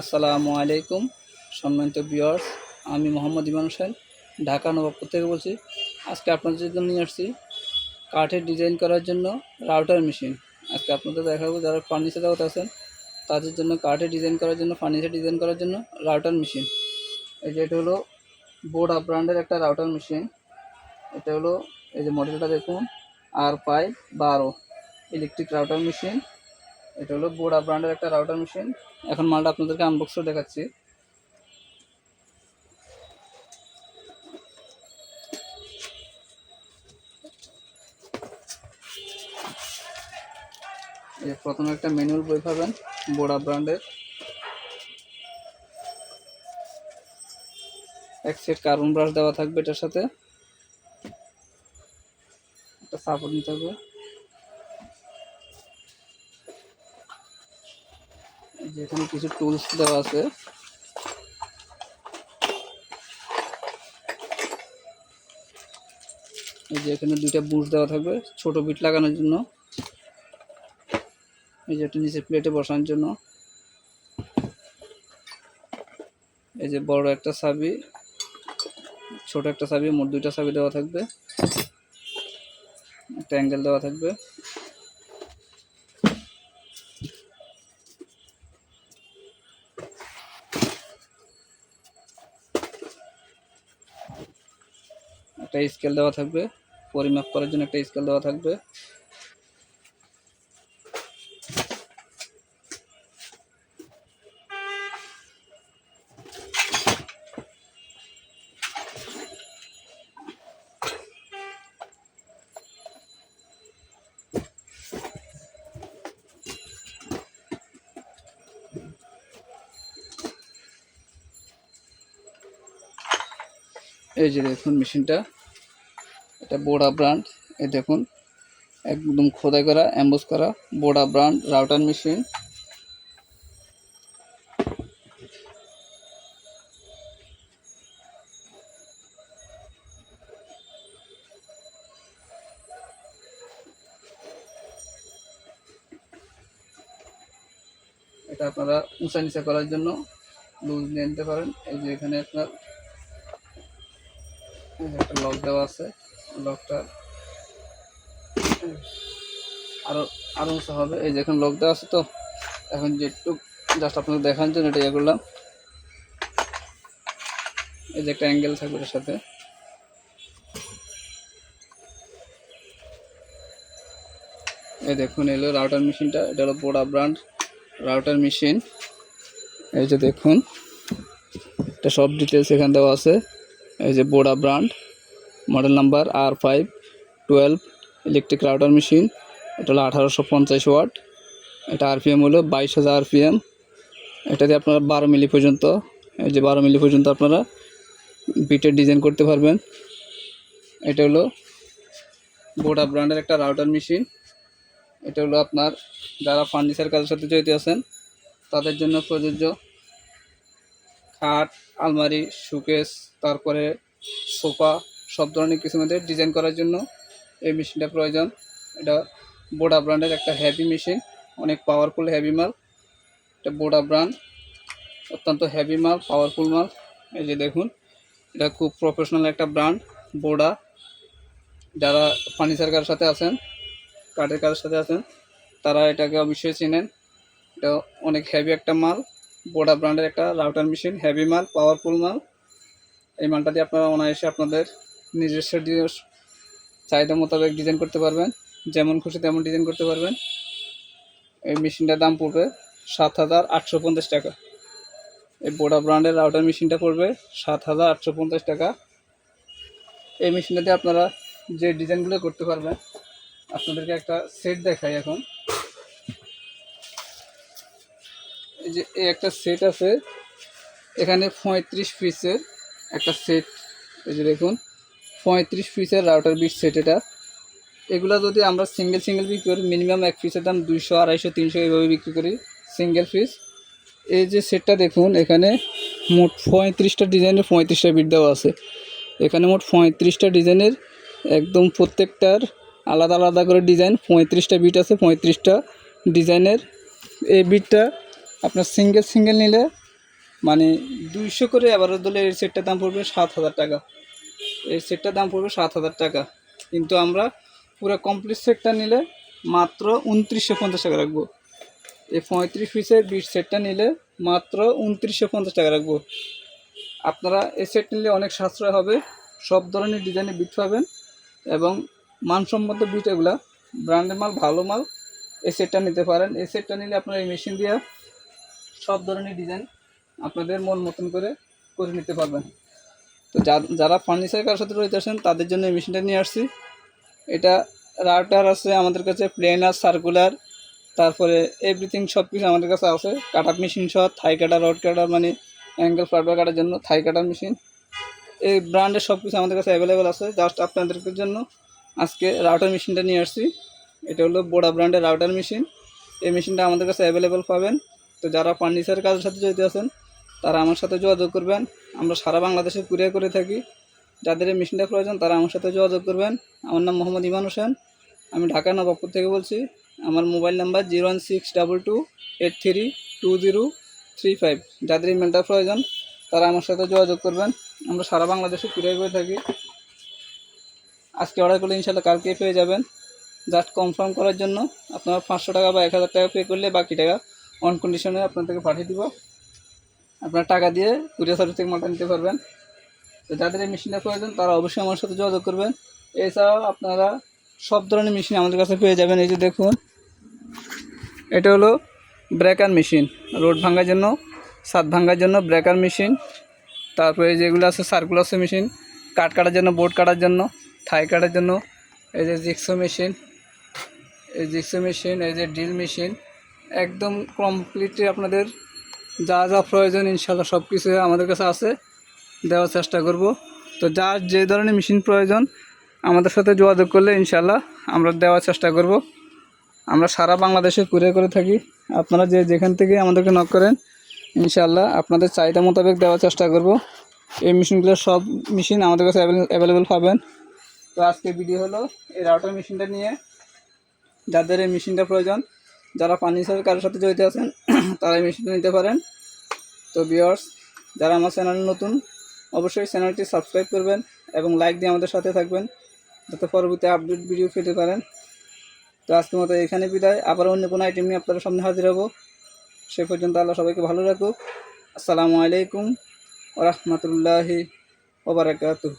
আসসালামু আলাইকুম, সম্মানিত বিয়ার্স আমি মোহাম্মদ ইমান হোসেন, ঢাকা নবাবপুর থেকে বলছি, আজকে আপনাদের জন্য নিয়ে আসছি কাঠের ডিজাইন করার জন্য রাউটার মেশিন আজকে আপনাদের দেখাবো যারা ফার্নিচার জগতে আছেন, তাদের জন্য কাঠের ডিজাইন করার জন্য ফার্নিচার ডিজাইন করার জন্য রাউটার মেশিন এই যে এটা হলো বোর্ড ব্র্যান্ডের একটা রাউটার মেশিন এটা হলো এই যে মডেলটা দেখুন আর ফাইভ বারো ইলেকট্রিক রাউটার মেশিন এটা হলো বোর্ডা ব্র্যান্ডের একটা রাউটার মেশিন। এখন মালটা আপনাদেরকে আনবক্স দেখাচ্ছি। প্রথমে একটা ম্যানুয়াল বই পাবেন বোর্ডা ব্র্যান্ডের। এক সেট কার্বন ব্রাশ দেওয়া থাকবে এটার সাথে। একটা সাপোর্ট নিতে হবে। এই যে এখানে কিছু টুলস দেওয়া আছে। এই যে এখানে দুইটা বুশ দেওয়া থাকবে, ছোট বিট লাগানোর জন্য। এই যে একটা নিচে প্লেটে বসানোর জন্য। এই যে বড় একটা সাবি ছোট একটা সাবি মোট দুইটা সাবি দেওয়া থাকবে। একটা অ্যাঙ্গেল দেওয়া থাকবে। একটা স্কেল দেওয়া থাকবে। পরিমাপ করার জন্য একটা স্কেল দেওয়া থাকবে। এই যে দেখুন মেশিনটা। এটা বোড়া ব্র্যান্ড। এই দেখুন, একদম খোদাই করা অ্যাম্বোস করা বোড়া ব্র্যান্ড রাউটার মেশিন এটা আপনারা উঁচা নিচা করার জন্য লুজ নিয়ে নিতে পারেন। এই যে এখানে আপনার একটা লক দেওয়া আছে। লকটা আরও আরও উঁচা হবে। এই যে এখন লক দেওয়া আছে তো, এখন যেটুকু জাস্ট আপনাদের দেখানোর জন্য এটা ইয়ে করলাম। এই যে একটা অ্যাঙ্গেল থাকবে এটার সাথে। এই দেখুন এলো রাউটার মেশিনটা এটা হলো বোড়া ব্র্যান্ড রাউটার মেশিন এই যে দেখুন, এটা সব ডিটেলস এখানে দেওয়া আছে। এই যে বোড়া brand model number R five twelve electric router machine এটা হলো আঠারোশো পঞ্চাশ ওয়াট এটা আরপিএম হলো বাইশ হাজার আরপিএম এটা দিয়ে আপনারা বারো মিলি পর্যন্ত, এই যে বারো মিলি পর্যন্ত আপনারা বিটের ডিজাইন করতে পারবেন। এটা হলো বোডা ব্র্যান্ডের একটা রাউটার মেশিন এটা হলো আপনার যারা ফার্নিচার কাজের সাথে জড়িত আছেন, তাদের জন্য প্রযোজ্য খাট, আলমারি, শোকেস, তারপরে সোফা, সব ধরনের কিছু মধ্যে ডিজাইন করার জন্য এই মেশিনটা প্রয়োজন। এটা বোডা ব্র্যান্ডের একটা হেভি মেশিন অনেক পাওয়ারফুল হেভি মাল। এটা বোডা ব্র্যান্ড অত্যন্ত হেভি মাল পাওয়ারফুল মাল। এই যে দেখুন, এটা খুব প্রফেশনাল একটা ব্র্যান্ড বোডা যারা ফার্নিচার কারের সাথে আছেন, কাঠের কাজের সাথে আছেন, তারা এটাকে অবশ্যই চেনেন। এটা অনেক হেভি একটা মাল। বোডা ব্র্যান্ডের একটা রাউটার মেশিন হেভি মাল পাওয়ারফুল মাল। এই মালটা দিয়ে আপনারা অনায়াসে আপনাদের নিজস্ব চাহিদা মোতাবেক ডিজাইন করতে পারবেন। যেমন খুশি তেমন ডিজাইন করতে পারবেন। এই মেশিনটার দাম পড়বে সাত হাজার আটশো পঞ্চাশ টাকা। এই বোডা ব্র্যান্ডের রাউটার মেশিনটা পড়বে সাত হাজার আটশো পঞ্চাশ টাকা। এই মেশিনটা দিয়ে আপনারা যে ডিজাইনগুলো করতে পারবেন, আপনাদেরকে একটা সেট দেখাই এখন। যে একটা সেট আছে, এখানে পঁয়ত্রিশ পিসের একটা সেট এই যে দেখুন, পঁয়ত্রিশ পিসের রাউটার বিট সেট এটা। এগুলো যদি আমরা সিঙ্গেল সিঙ্গেল বিক্রি করি মিনিমাম এক পিসের দাম দুইশো, আড়াইশো, তিনশো এইভাবে বিক্রি করি সিঙ্গেল পিস এই যে সেটটা দেখুন, এখানে মোট পঁয়ত্রিশটা ডিজাইনের পঁয়ত্রিশটা বিট দেওয়া আছে। এখানে মোট পঁয়ত্রিশটা ডিজাইনের একদম প্রত্যেকটার আলাদা আলাদা করে ডিজাইন, পঁয়ত্রিশটা বিট আছে, পঁয়ত্রিশটা ডিজাইনের। এই বিটটা আপনার সিঙ্গেল সিঙ্গেল নিলে মানে দুইশো করে এবারে দিলে এই সেটটার দাম পড়বে সাত হাজার টাকা। এই সেটটার দাম পড়বে সাত হাজার টাকা। কিন্তু আমরা পুরো কমপ্লিট সেটটা নিলে মাত্র উনত্রিশশো পঞ্চাশ টাকা রাখব। এই পঁয়ত্রিশ পিসের বিশ সেটটা নিলে মাত্র উনত্রিশশো পঞ্চাশ টাকা রাখব। আপনারা এই সেট নিলে অনেক সাশ্রয় হবে, সব ধরনের ডিজাইনের বিট পাবেন এবং মানসম্মত বিট এগুলা ব্র্যান্ডের মাল, ভালো মাল, এই সেটটা নিতে পারেন। এই সেটটা নিলে আপনারা এই মেশিন দিয়ে সব ধরনের ডিজাইন আপনাদের মন মতন করে করে নিতে পারবেন। তো যারা ফার্নিচার কার সাথে রয়েছেন তাদের জন্য এই মেশিনটা নিয়ে আসছি। এটা রাউটার আছে আমাদের কাছে প্লেনার সার্কুলার তারপরে এভরিথিং সব কিছু আমাদের কাছে আছে। কাটার মেশিন সহ থাই কাটার রড কাটার মানে অ্যাঙ্গেল ফ্লাটবার কাটার জন্য থাই কাটার মেশিন এই ব্র্যান্ডের সব কিছু আমাদের কাছে অ্যাভেলেবেল আছে। জাস্ট আপনাদের জন্য আজকে রাউটার মেশিনটা নিয়ে আসছি। এটা হলো বোডা ব্র্যান্ডের রাউটার মেশিন এই মেশিনটা আমাদের কাছে অ্যাভেলেবেল পাবেন। তো যারা ফার্নিচার কাজের সাথে জড়িত আছেন, তারা আমার সাথে যোগাযোগ করবেন। আমরা সারা বাংলাদেশে কুরিয়ার করে থাকি। যাদের এই মেশিনটা প্রয়োজন, তারা আমার সাথে যোগাযোগ করবেন। আমার নাম মোহাম্মদ ইমান হোসেন। আমি ঢাকা নবাবপুর থেকে বলছি। আমার mobile number zero one six double two eight three two zero three five. যাদের এই মেলটা প্রয়োজন, তারা আমার সাথে যোগাযোগ করবেন। আমরা সারা বাংলাদেশে কুরিয়ার করে থাকি। আজকে অর্ডার করলে ইনশাল্লাহ কালকে পেয়ে যাবেন। জাস্ট কনফার্ম করার জন্য আপনারা পাঁচশো টাকা বা এক হাজার টাকা পে করলে বাকি টাকা অন কন্ডিশনে আপনাদেরকে পাঠিয়ে দিব। আপনার টাকা দিয়ে কুরিয়ার সার্ভিস থেকে মালটা নিতে পারবেন। তো যাদের এই মেশিনটা প্রয়োজন, তারা অবশ্যই আমার সাথে যোগাযোগ করবেন। এছাড়াও আপনারা সব ধরনের মেশিন আমাদের কাছে পেয়ে যাবেন। এই যে দেখুন, এটা হলো ব্রেকার মেশিন রোড ভাঙার জন্য, ছাদ ভাঙার জন্য ব্রেকার মেশিন তারপরে যেগুলো আছে সার্কুলার মেশিন কাঠ কাটার জন্য বোর্ড কাটার জন্য, থাই কাটার জন্য। এই যে জিক্সো মেশিন এই জিক্সো মেশিন এই যে ড্রিল মেশিন একদম কমপ্লিটলি আপনাদের যা যা প্রয়োজন ইনশাল্লাহ সব কিছু আমাদের কাছে আছে, দেওয়ার চেষ্টা করব। তো যার যে ধরনের মেশিন প্রয়োজন, আমাদের সাথে যোগাযোগ করলে ইনশাল্লাহ আমরা দেওয়ার চেষ্টা করব। আমরা সারা বাংলাদেশে কুরিয়ার করে থাকি। আপনারা যে যেখান থেকে আমাদেরকে নক করেন ইনশাল্লাহ আপনাদের চাহিদা মোতাবেক দেওয়ার চেষ্টা করব। এই মেশিনগুলো সব মেশিন আমাদের কাছে অ্যাভেলেবেল পাবেন। তো আজকে ভিডিও হলো এই রাউটার মেশিনটা নিয়ে। যাদের এই মেশিনটা প্রয়োজন যারা ফার্নিচার কারোর সাথে জড়িত আছেন তারা এই নিতে পারেন। তো বিয়ার্স যারা আমার চ্যানেল নতুন, অবশ্যই চ্যানেলটি সাবস্ক্রাইব করবেন এবং লাইক দিয়ে আমাদের সাথে থাকবেন, যাতে পরবর্তী আপডেট ভিডিও পেতে পারেন। তো আজকের মতো এখানে বিদায়। আবার অন্য কোনো আইটেম নিয়ে আপনারা সামনে হাজির হব। সে পর্যন্ত আল্লাহ সবাইকে ভালো রাখুক। আসসালামু আলাইকুম ওরহমতুল্লাহি ওবরাকাতুহ